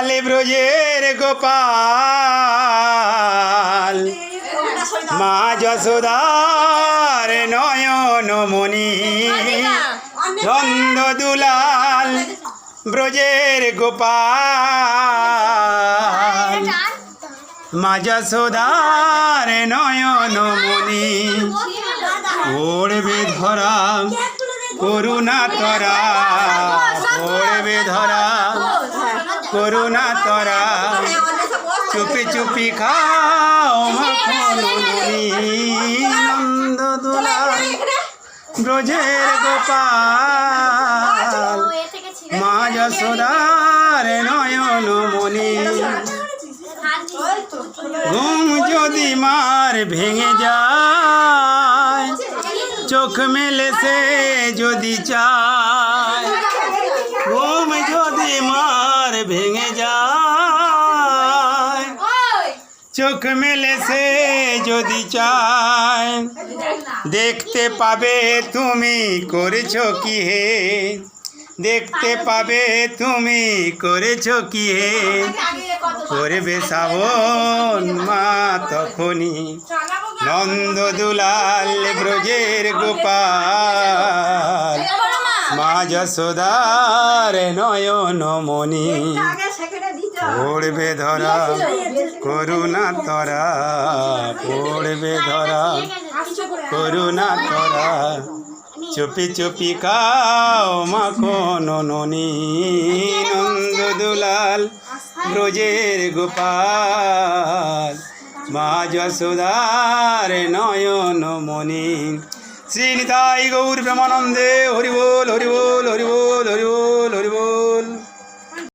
দুলাল ব্রজের গোপাল। মা যশোদার নয়ন মণি। নন্দ দুলাল ব্রজের গোপাল। মা যশোদার নয়ন মণি। ওড়বে ধরা, করুণা তরা, ওড়বে ধরা। করুণা তরা চুপি চুপি খাও মাখন নন্দ দুলাল ব্রজের গোপাল মা যশোদার নয়ন মণি ঘুম যদি মার ভেঙে যায় চোখ মেলে সে যদি চায় ঘুম যদি মার ভেঙে যায়। চোখ মেলে সে যদি চায় দেখতে পাবে তুমি করেছ কি হে? দেখতে পাবে তুমি করেছ কি হে? করবে শ্রাবণ মা তখনই। নন্দ দুলাল ব্রজের গোপাল। যশোদার নয়ন মণি। পড়বে ধরা করুণা তরা পড়বে ধরা করুণা তরা চুপি চুপি খাও মাখন ননি নন্দ দুলাল ব্রজের গোপাল। মা যশোদার নয়ন মণি শ্রীনিতাই গৌর প্রেমানন্দে হরিবোল হরিবোল হরিবোল